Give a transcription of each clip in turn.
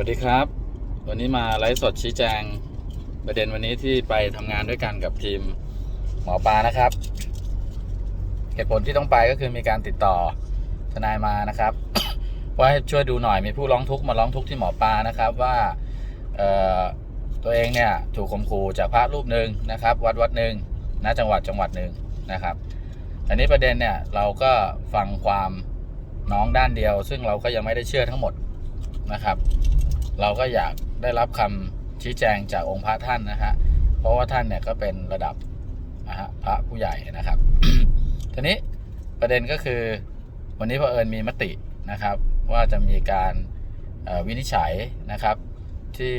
วัสดีครับ วันนี้มาไลฟ์สดชี้แจง ประเด็นวันนี้ที่ไปทำงานด้วยกันกับทีมหมอปลานะครับ เหตุผลที่ต้องไปก็คือมีการติดต่อทนายมานะครับ ว่าให้ช่วยดูหน่อยมีผู้ร้องทุกข์มาร้องทุกข์ที่หมอปลานะครับว่าตัวเองเนี่ยถูกข่มขู่จากพระรูปหนึ่งนะครับ วัดวัดหนึ่งณจังหวัดจังหวัดหนึ่งนะครับอันนี้ประเด็นเนี่ยเราก็ฟังความน้องด้านเดียว ซึ่งเราก็ยังไม่ได้เชื่อทั้งหมดนะครับ เราก็อยากได้รับคำชี้แจงจากองค์พระท่านนะฮะ เพราะว่าท่านเนี่ยก็เป็นระดับนะฮะพระผู้ใหญ่นะครับทีนี้ประเด็นก็คือวันนี้พระเอิญมีมตินะครับ ว่าจะมีการวินิจฉัยนะครับ ที่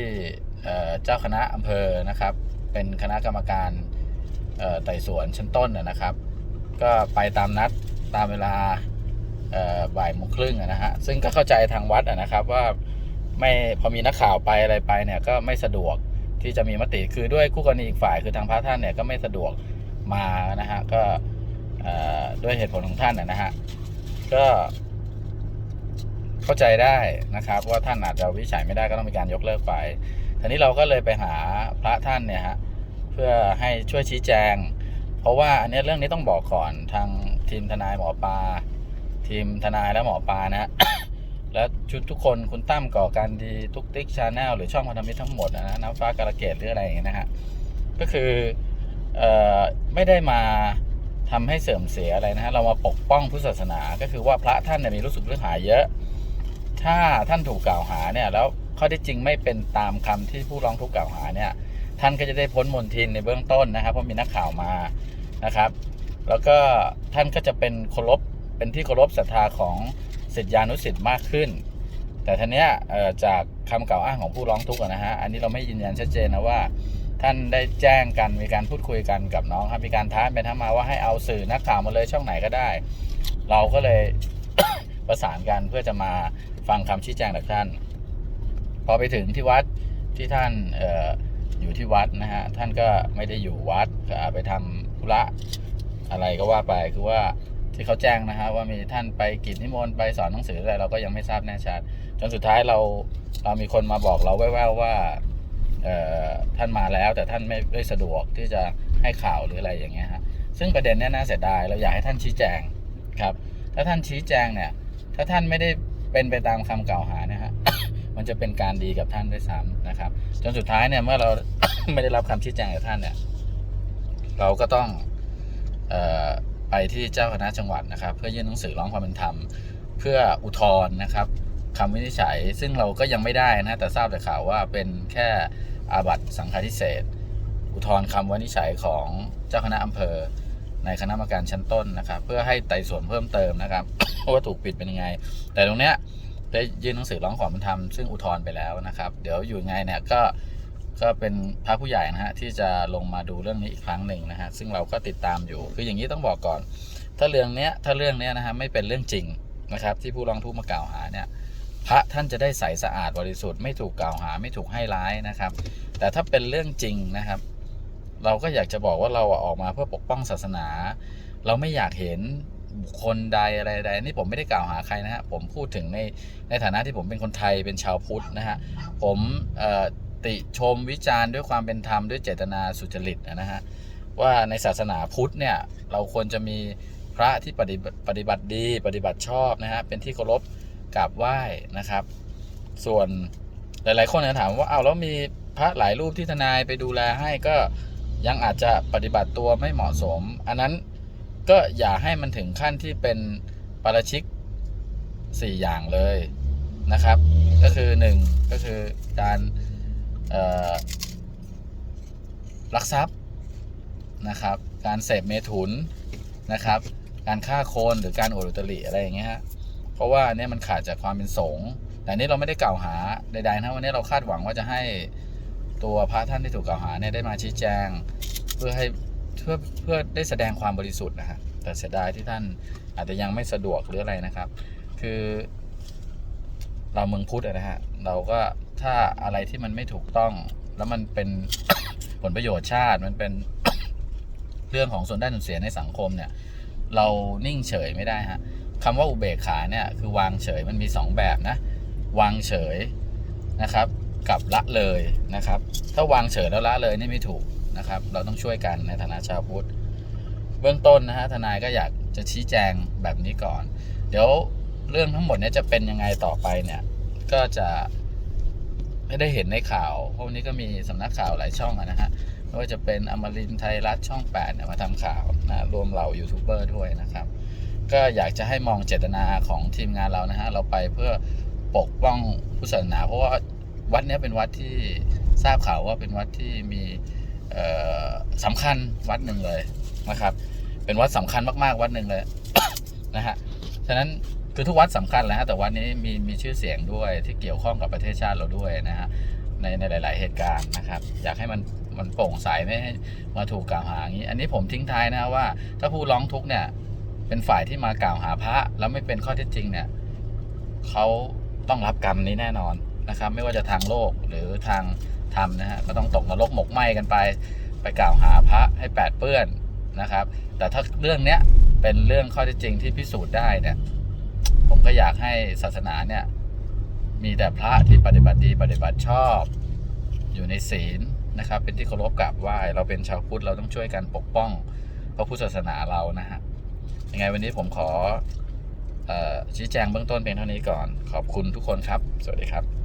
เจ้าคณะอำเภอนะครับ เป็นคณะกรรมการไต่สวนชั้นต้นนะครับ ก็ไปตามนัดตามเวลาบ่ายโมงครึ่งนะฮะซึ่งก็เข้าใจทางวัดนะครับว่า ไม่พอมีนักข่าวไปอะไรไปเนี่ยก็ไม่สะดวกที่จะมีมติคือด้วยคู่กรณีอีกฝ่ายคือทางพระท่านเนี่ยก็ไม่สะดวกมานะฮะก็ด้วยเหตุผลของท่านนะนะฮะก็เข้าใจได้นะครับว่าท่านอาจจะวิจัยไม่ได้ก็ต้องมีการยกเลิกไปทีนี้เราก็เลยไปหาพระท่านเนี่ยฮะเพื่อให้ช่วยชี้แจง เพราะว่าอันนี้เรื่องนี้ต้องบอกก่อนทางทีมทนายหมอปลาทีมทนายและหมอปลานะ และชุดทุกคนคุณตั้มก่อการดีทุกติ๊กชาแนลหรือช่องพันธมิตรทั้งหมดนะน้ำฟ้าการะเกดหรืออะไรอย่างเงี้ยนะฮะก็คือออไม่ได้มาทำให้เสื่อมเสียอะไรนะฮะเรามาปกป้องพุทธศาสนา ก็คือว่าพระท่านเนี่ยมีรู้สึกเรื่องหายเยอะ ถ้าท่านถูกกล่าวหาเนี่ยแล้วข้อที่จริงไม่เป็นตามคำที่ผู้ร้องทุกข์กล่าวหาเนี่ยท่านก็จะได้พ้นมนทินในเบื้องต้นนะครับ เพราะมีนักข่าวมานะครับ แล้วก็ท่านก็จะเป็นเคารพเป็นที่เคารพศรัทธาของ ศิษยานุศิษย์มากขึ้น แต่ทีเนี้ยจากคำกล่าวอ้างของผู้ร้องทุกข์นะฮะอันนี้เราไม่ยืนยันชัดเจนนะว่า ท่านได้แจ้งกันมีการพูดคุยกันกับน้องครับมีการท้าเป็นท้ามาว่าให้เอาสื่อนักข่าวมาเลยช่องไหนก็ได้ เราก็เลยประสานกันเพื่อจะมาฟังคำชี้แจงจากท่าน พอไปถึงที่วัดที่ท่านออยู่ที่วัดนะฮะท่านก็ไม่ได้อยู่วัดไปทำธุระอะไรก็ว่าไปคือว่า ที่เขาแจ้งนะฮะว่ามีท่านไปกิจนิมนต์ไปสอนหนังสืออะไรเราก็ยังไม่ทราบแน่ชัดจนสุดท้ายเราเรามีคนมาบอกเราแว่วๆว่าเอ่อท่านมาแล้วแต่ท่านไม่ได้สะดวกที่จะให้ข่าวหรืออะไรอย่างเงี้ยฮะซึ่งประเด็นนี้น่าเสียดายเราอยากให้ท่านชี้แจงครับ ถ้าท่านชี้แจงเนี่ยถ้าท่านไม่ได้เป็นไปตามคำกล่าวหานะฮะมันจะเป็นการดีกับท่านด้วยซ้ำนะครับ จนสุดท้ายเนี่ยเมื่อเราไม่ได้รับคำชี้แจงจากท่านเนี่ย เราก็ต้องเอ ไปที่เจ้าคณะจังหวัดนะครับ เพื่อยื่นหนังสือร้องความเป็นธรรม เพื่ออุทธรณ์นะครับคำวินิจฉัย ซึ่งเราก็ยังไม่ได้นะแต่ทราบแต่ข่าวว่าเป็นแค่อาบัตสังฆาทิเศษอุทธรณ์คำวินิจฉัยของเจ้าคณะอำเภอ ในคณะกรรมการชั้นต้นนะครับ เพื่อให้ไต่สวนเพิ่มเติมนะครับว่าถูกปิดเป็นยังไง แต่ตรงเนี้ยได้ยื่นหนังสือร้องขอความเป็นธรรมซึ่งอุทธรณ์ไปแล้วนะครับ เดี๋ยวอยู่ไงเนี่ยก็ ก็เป็นพระผู้ใหญ่นะฮะที่จะลงมาดูเรื่องนี้อีกครั้งหนึ่งนะฮะซึ่งเราก็ติดตามอยู่ คืออย่างนี้ต้องบอกก่อน ถ้าเรื่องเนี้ยถ้าเรื่องเนี้ยนะฮะไม่เป็นเรื่องจริงนะครับ ที่ผู้ร้องทุกข์มากล่าวหาเนี่ยพระท่านจะได้ใสสะอาดบริสุทธิ์ไม่ถูกกล่าวหาไม่ถูกให้ร้ายนะครับ แต่ถ้าเป็นเรื่องจริงนะครับ เราก็อยากจะบอกว่าเราอออกมาเพื่อปกป้องศาสนา เราไม่อยากเห็นบุคคลใดอะไรใดนี่ผมไม่ได้กล่าวหาใครนะฮะผมพูดถึงในในฐานะที่ผมเป็นคนไทยเป็นชาวพุทธนะฮะผมเอ่อ ติชมวิจารณ์ด้วยความเป็นธรรมด้วยเจตนาสุจริตนะฮะว่าในศาสนาพุทธเนี่ยเราควรจะมีพระที่ปฏิบัติปฏิบัติดีปฏิบัติชอบนะฮะเป็นที่เคารพกราบไหว้นะครับ ส่วนหลายๆคนเนี่ยถามว่าเอาแล้วมีพระหลายรูปที่ทนายไปดูแลให้ก็ยังอาจจะปฏิบัติตัวไม่เหมาะสม อันนั้นก็อย่าให้มันถึงขั้นที่เป็นปาราชิก 4 อย่างเลยนะครับ ก็คือ 1 ก็คือการ ลักทรัพย์นะครับ การเสพเมถุนนะครับ การฆ่าคนหรือการโอดุตริอะไรอย่างเงี้ยฮะเพราะว่าเนี่ยมันขาดจากความเป็นสงฆ์แต่นี้เราไม่ได้กล่าวหาใดๆนะวันนี้เราคาดหวังว่าจะให้ตัวพระท่านที่ถูกกล่าวหาเนี่ยได้มาชี้แจง เพื่อให้เพื่อเพื่อได้แสดงความบริสุทธิ์นะฮะแต่เสียดายที่ท่านอาจจะยังไม่สะดวกหรืออะไรนะครับ คือ เราเมืองพุทธนะฮะเราก็ ถ้าอะไรที่มันไม่ถูกต้อง แล้วมันเป็น ผลประโยชน์ชาติมันเป็นเรื่องของส่วนได้ส่วนเสียในสังคมเนี่ย เรานิ่งเฉยไม่ได้ฮะคำว่าอุเบกขาเนี่ยคือวางเฉยมันมีสองแบบนะ วางเฉยนะครับ กับละเลยนะครับ ถ้าวางเฉยแล้วละเลยนี่ไม่ถูกนะครับ เราต้องช่วยกันในฐานะชาวพุทธเบื้องต้นนะฮะทนายก็อยากจะชี้แจงแบบนี้ก่อน เดี๋ยวเรื่องทั้งหมดเนี้จะเป็นยังไงต่อไปเนี่ย ก็จะ ไม่ได้เห็นในข่าว พวันนี้ก็มีสำนักข่าวหลายช่องนะฮะไม่ว่าจะเป็นอมรินทร์ไทยรัฐช่อง8เนี่ยมาทำข่าวนะรวมเหล่ายูทูบเบอร์ด้วยนะครับ ก็อยากจะให้มองเจตนาของทีมงานเรานะฮะเราไปเพื่อปกป้องผู้ศาสนา เพราะว่าวัดนี้เป็นวัดที่ทราบข่าวว่าเป็นวัดที่มีเอ่อสำคัญวัดหนึ่งเลยนะครับ เป็นวัดสำคัญมากๆวัดหนึ่งเลยนะฮะฉะนั้น คือทุกวัดสำคัญแหละฮะแต่วัดนี้มีมีชื่อเสียงด้วยที่เกี่ยวข้องกับประเทศชาติเราด้วยนะฮะในในหลาย ๆ เหตุการณ์นะครับ อยากให้มันมันโปร่งใสไม่ให้มาถูกกล่าวหาอย่างนี้ อันนี้ผมทิ้งท้ายนะว่า ถ้าผู้ร้องทุกเนี่ย เป็นฝ่ายที่มากล่าวหาพระแล้วไม่เป็นข้อเท็จจริงเนี่ยเขาต้องรับกรรมนี้แน่นอนนะครับ ไม่ว่าจะทางโลกหรือทางธรรมนะฮะก็ต้องตกนรกหมกไหมกันไป ไปกล่าวหาพระให้แปดเปื้อนนะครับ แต่ถ้าเรื่องเนี้ยเป็นเรื่องข้อเท็จจริงที่พิสูจน์ได้เนี่ย ผมก็อยากให้ศาสนาเนี่ย มีแต่พระที่ปฏิบัติดีปฏิบัติชอบ อยู่ในศีลนะครับ เป็นที่เคารพกราบไหว้เราเป็นชาวพุทธเราต้องช่วยกันปกป้องพระพุทธศาสนาเรานะฮะยังไงวันนี้ผมขอออชี้แจงเบื้องต้นเพียงเท่านี้ก่อน ขอบคุณทุกคนครับ สวัสดีครับ